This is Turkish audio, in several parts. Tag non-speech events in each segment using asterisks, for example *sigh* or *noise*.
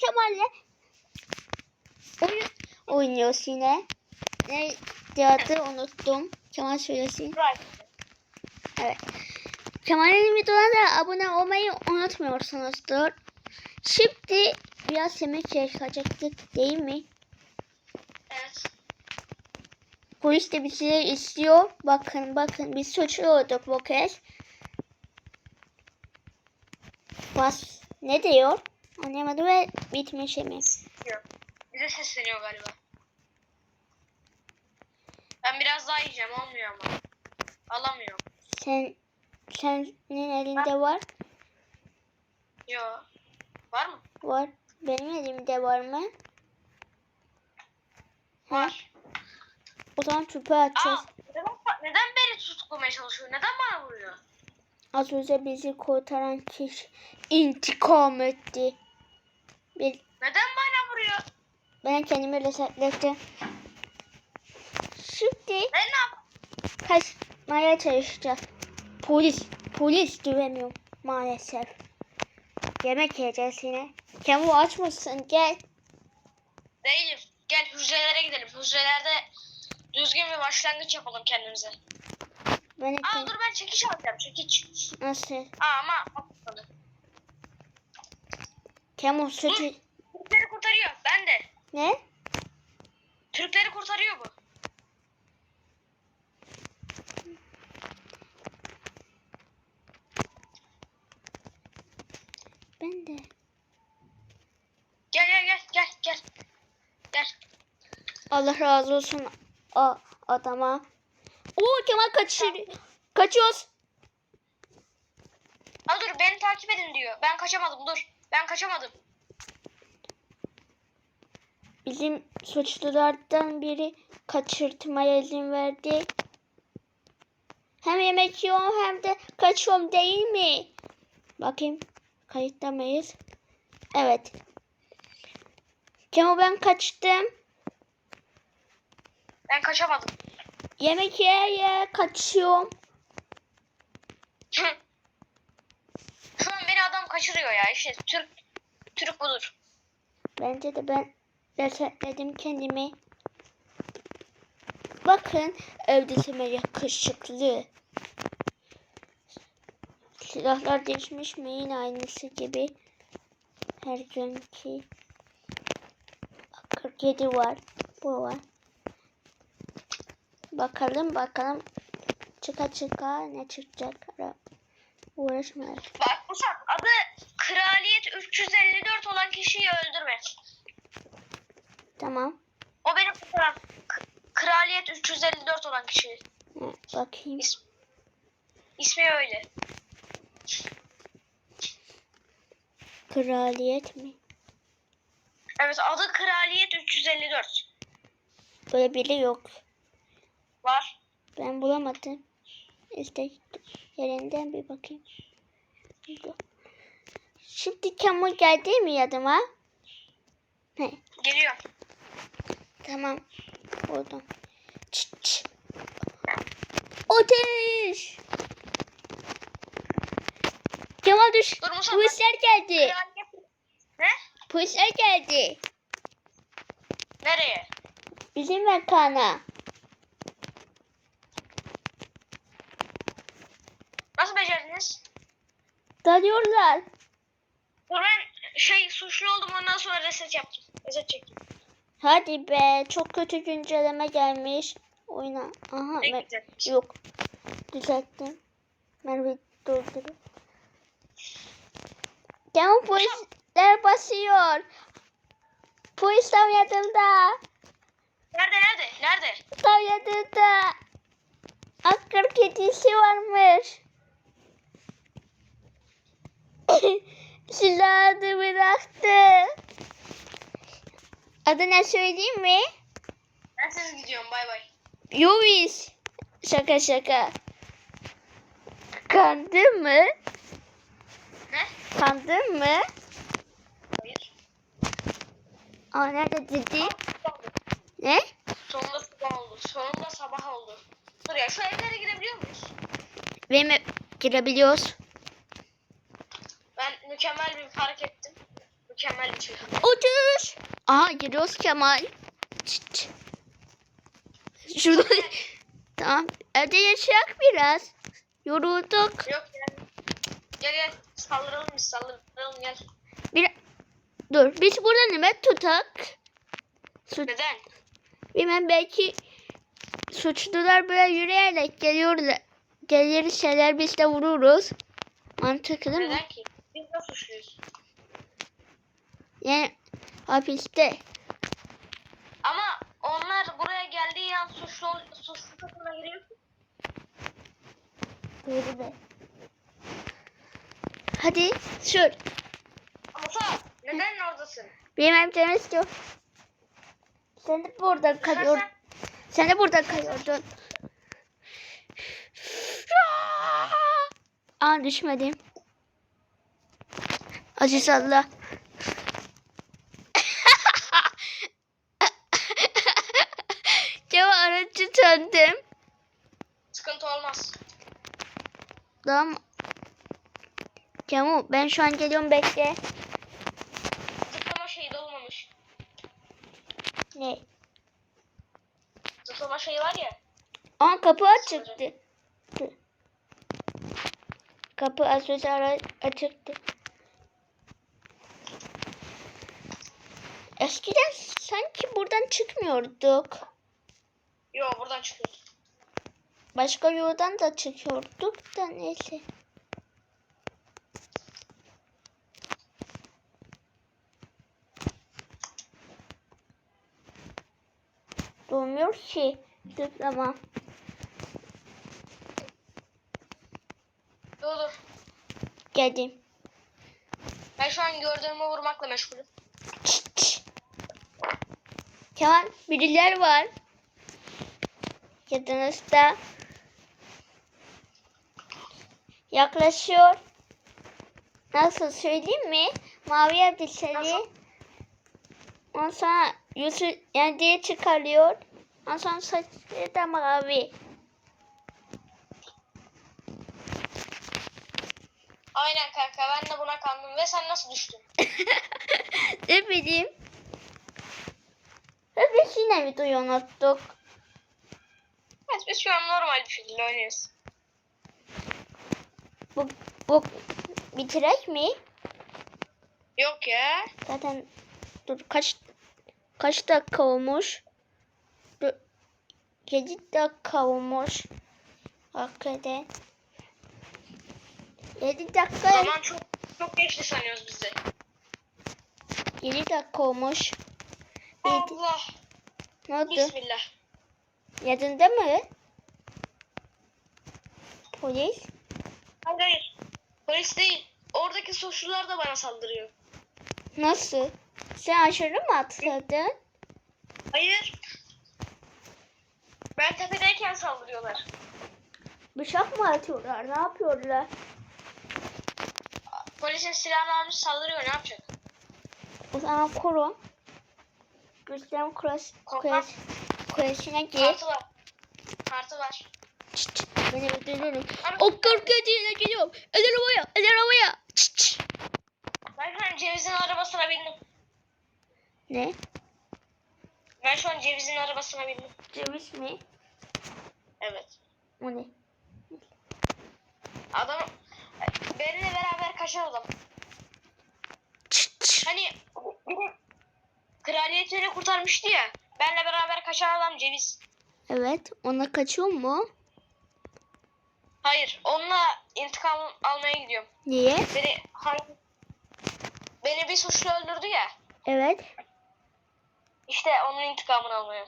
Kemal'le oyun oynuyoruz yine. Ne adı unuttum. Kemal söylesin. Evet. Kemal'in videolarına abone olmayı unutmuyorsunuzdur. Şimdi biraz yemek yapacaktık değil mi? Evet. Polis de bizi istiyor. Bakın bakın biz suçluyorduk bu kez. Bas ne diyor? Anlamadım ve bitmiş. Yok. Bize sesleniyor galiba. Ben biraz daha yiyeceğim olmuyor ama. Alamıyorum. Sen senin elinde var. Yo. Var mı? Var. Benim elimde var mı? Ha? Var. O zaman çöpe atacağız. Aa, neden, neden beni tutuklamaya çalışıyor? Neden bana vuruyor? Az önce bizi kurtaran kişi intikam etti. Bir, Neden bana vuruyor? ben kendimi resetledim. Şimdi Ben ne yap? kaçmaya çalışacağız. Polis, polis güveniyorum maalesef. Yemek yiyeceğiz yine. Kemal aç mısın? Gel. Değilim. Gel hücrelere gidelim. Hücrelerde düzgün bir başlangıç yapalım kendimize. Ben Aa dur ben çekiç alacağım. Çekiç. Nasıl? Aa ama Dur. sütü... Türkleri kurtarıyor. Ben de. Ne? Türkleri kurtarıyor bu. Ben de. Gel gel gel gel gel. Gel. Allah razı olsun a adama. Oo Kemal kaçır. Kaçıyoruz. Aa dur beni takip edin diyor. Ben kaçamadım dur. Ben kaçamadım. Bizim suçlulardan biri kaçırtmaya izin verdi. Hem yemek yiyorum hem de kaçıyorum değil mi? Bakayım. Kayıtta mıyız? Evet. Kemal ben kaçtım. Ben kaçamadım. Yemek ye ye kaçıyorum. Şu an beni adam kaçırıyor ya. İşte Türk Türk budur. Bence de ben resetledim kendimi. Bakın evdesime yakışıklı. Silahlar değişmiş mi? Yine aynısı gibi. Her günkü. 47 var. Bu var. Bakalım bakalım. Çıka çıka ne çıkacak? Uğraşmayalım. Bak Musab adı Kraliyet 354 olan kişiyi öldürme. Tamam. O benim kurtaran. K- Kraliyet 354 olan kişi. Bakayım. İs ismi öyle. Kraliyet mi? Evet adı Kraliyet 354. Böyle biri yok. Var. Ben bulamadım. İşte yerinden bir bakayım. Bu. Şimdi Kemal geldi mi yadıma? He, Geliyor. tamam. Buldum. Çıt çıt. Ateş! Kemal düş. Polisler geldi. Ne? Polisler geldi. Nereye? Bizim mekana. Nasıl becerdiniz? Dalıyorlar. Şey suçlu oldum ondan sonra reset yaptım. Reset çektim. Hadi be. Çok kötü güncelleme gelmiş. Oyna. Aha. Ne ben-. Yok. Düzelttim. Merve durdur. Tamam polisler basıyor. Polis tam yanında. Nerede nerede? Nerede? Tam yanında. Akkır kedisi varmış. *laughs* Silahını bıraktı. Adı ne söyleyeyim mi? Ben siz gidiyorum bay bay. Yovis. Şaka şaka. Kandın mı? Ne? Kandın mı? Hayır. Aa nerede dedi? Ne? Sonunda sabah oldu. Sonunda sabah oldu. Dur ya şu evlere girebiliyor muyuz? Mi girebiliyoruz? Mükemmel bir fark ettim. Mükemmel bir şekilde. Otur. Aha giriyoruz Kemal. Çıt çıt. Şurada. *laughs* tamam. Evde yaşayak biraz. Yorulduk. Yok ya. Gel gel. Saldıralım biz saldıralım gel. Bir... Dur. Biz burada nöbet tutak. Su... Neden? Bilmem belki suçlular böyle yürüyerek geliyorlar. Gelirseler biz de vururuz. Mantıklı değil mi? Neden ki? Biz de suçluyuz. Yani hapiste. Ama onlar buraya geldiği an suçlu, suçlu takımına giriyor. Be. Hadi sür. Sen neden oradasın? Bilmem demez ki. Sen de burada kalıyordun. Düşersen Sen de burada kalıyordun. Aa düşmedim. Aziz Allah. Ceva aracı döndüm. sıkıntı olmaz. Tamam. Cemu ben şu an geliyorum bekle. Zıplama şeyi dolmamış. Ne? Zıplama şeyi var ya. Aa kapı açıktı. Kapı az önce açıktı. Eskiden sanki buradan çıkmıyorduk. Yo buradan çıkıyor. Başka yoldan da çıkıyorduk da neyse. Dolmuyor ki. Zıplama. Dur dur. Geldim. Ben şu an gördüğümü vurmakla meşgulüm. Kemal birileri var. Yanınızda. Yaklaşıyor. Nasıl söyleyeyim mi? Mavi elbiseli. Ondan sonra yüzü diye çıkarıyor. Ondan sonra saçları da mavi. Aynen kanka ben de buna kandım ve sen nasıl düştün? *laughs* ne bileyim. Ve biz yine videoyu unuttuk. Evet biz şu an normal bir şekilde oynuyoruz. Bu, bu bitirek mi? Yok ya. Zaten dur kaç kaç dakika olmuş? Dur, 7 dakika olmuş. Hakikaten. 7 dakika Zaman çok çok geçti sanıyoruz biz de. 7 dakika olmuş. Yedi. Allah. Ne oldu? Bismillah. Yadında mı? Polis? Hayır hayır. Polis değil. Oradaki suçlular da bana saldırıyor. Nasıl? Sen aşırı mı atladın? Hayır. Ben tepedeyken saldırıyorlar. Bıçak mı atıyorlar? Ne yapıyorlar? Polisin silahını almış saldırıyor ne yapacak? O zaman koru. Kuras, Korkmam. kuras, kurasına gir. Kartı var. Kartı var. Çıt çıt. Beni öldürürüm. O korkutucuyla geliyorum. Eller havaya, eller havaya. Çıt çıt. Ben şu an Ceviz'in arabasına bindim. Ne? Ben şu an Ceviz'in arabasına bindim. Ceviz mi? Evet. O ne? Adam benimle beraber kaçan adam. Çıt çıt. Hani kraliyetini kurtarmıştı ya. Benle beraber kaçan adam Ceviz. Evet. Ona kaçıyor mu? Hayır, onunla intikam almaya gidiyorum. Niye? Beni hangi beni bir suçlu öldürdü ya. Evet. İşte onun intikamını almaya.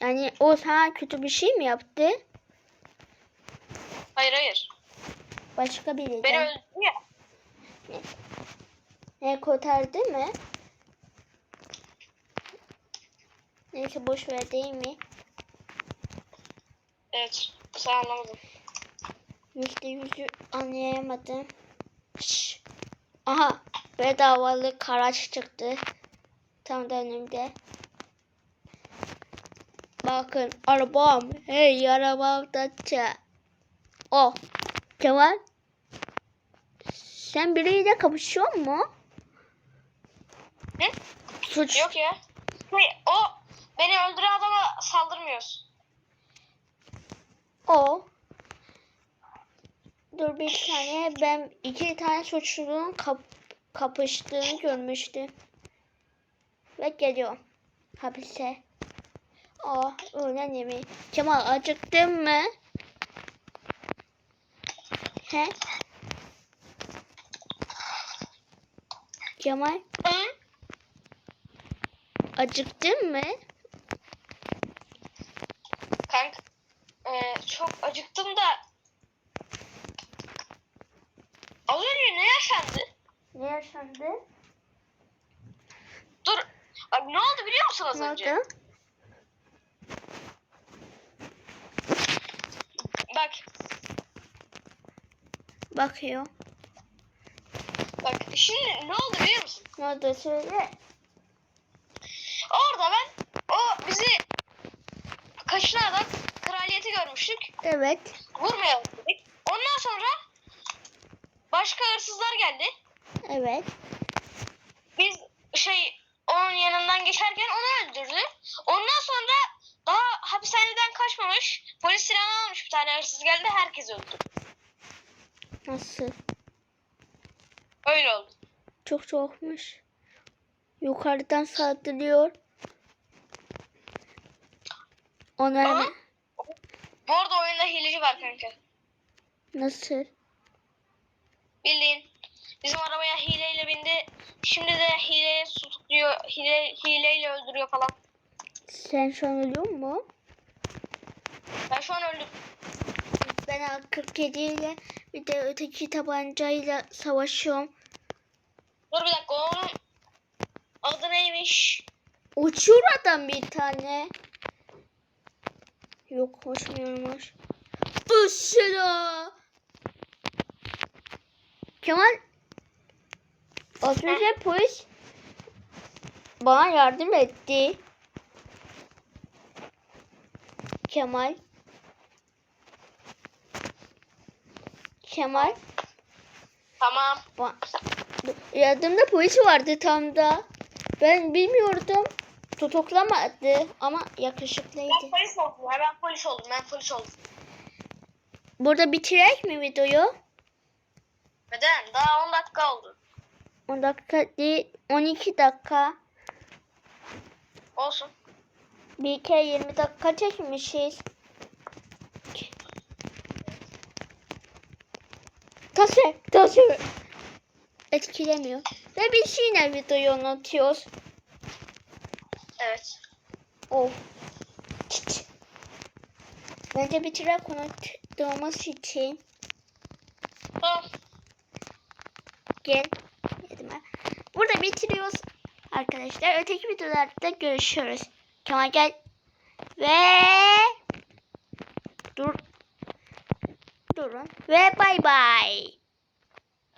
Yani o sana kötü bir şey mi yaptı? Hayır hayır. Başka biri Beni öldürdü ya. Ne kurtardı mı? Neyse boş ver değil mi? Evet. Sen anlamadın. Yüzde yüzü anlayamadım. Şş. Aha bedavalı karaç çıktı. Tam da önümde. Bakın arabam. Hey arabam da ça. Oh. Kemal. Sen biriyle kapışıyor mu? Ne? Suç. Yok ya. Şey, o beni öldüren adama saldırmıyoruz. O. Dur bir saniye. Ben iki tane suçlunun kap kapıştığını görmüştüm. Ve geliyorum. Hapise. Aa öğlen yemeği. Kemal acıktın mı? He? Kemal Hı? Acıktın mı? Kanka e, çok acıktım da az önce ne yaşandı? Ne yaşandı? Dur. Bak ne oldu biliyor musun az Ne önce? oldu? Bak Bakıyor. bak şimdi ne oldu biliyor musun? Ne oldu söyle. Orada ben o bizi kaçıran adam kraliyeti görmüştük. Evet. Vurmayalım dedik. Ondan sonra başka hırsızlar geldi. Evet. Biz şey onun yanından geçerken onu öldürdü. Ondan sonra daha hapishaneden kaçmamış. Polis silahını almış bir tane hırsız geldi. Herkes öldü. Nasıl? Öyle oldu. Çok soğukmuş. Yukarıdan saldırıyor. Ona Aha. Bu arada oyunda hileci var kanka. nasıl? Bildiğin bizim arabaya hileyle bindi. Şimdi de hileye tutukluyor. Hile, hileyle öldürüyor falan. Sen şu an ölüyor mu? Ben şu an öldüm. Ben A47 ile bir de öteki tabancayla savaşıyorum. Dur bir dakika onun adı neymiş? Uçuyor adam bir tane. Yok uçmuyormuş. Isıra. Kemal. Az önce polis bana yardım etti. Kemal. Kemal. Tamam. Ba- Yardımda polis vardı tam da. Ben bilmiyordum. Tutuklamadı ama yakışıklıydı. Ben polis oldum. Ya ben polis oldum. Ben polis oldum. Burada bitirek mi videoyu? Neden? Daha 10 dakika oldu. 10 dakika değil 12 dakika. Olsun. Bir kere 20 dakika çekmişiz. Taşı, taşı. Etkilemiyor. Ve biz yine videoyu unutuyoruz. Evet. Of. Çıt. Bence bitirek unuttuğumuz için. Tamam. Gel. Yedim ben. Burada bitiriyoruz arkadaşlar. Öteki videolarda görüşürüz. Kemal gel. Ve dur. Durun. Ve bay bay.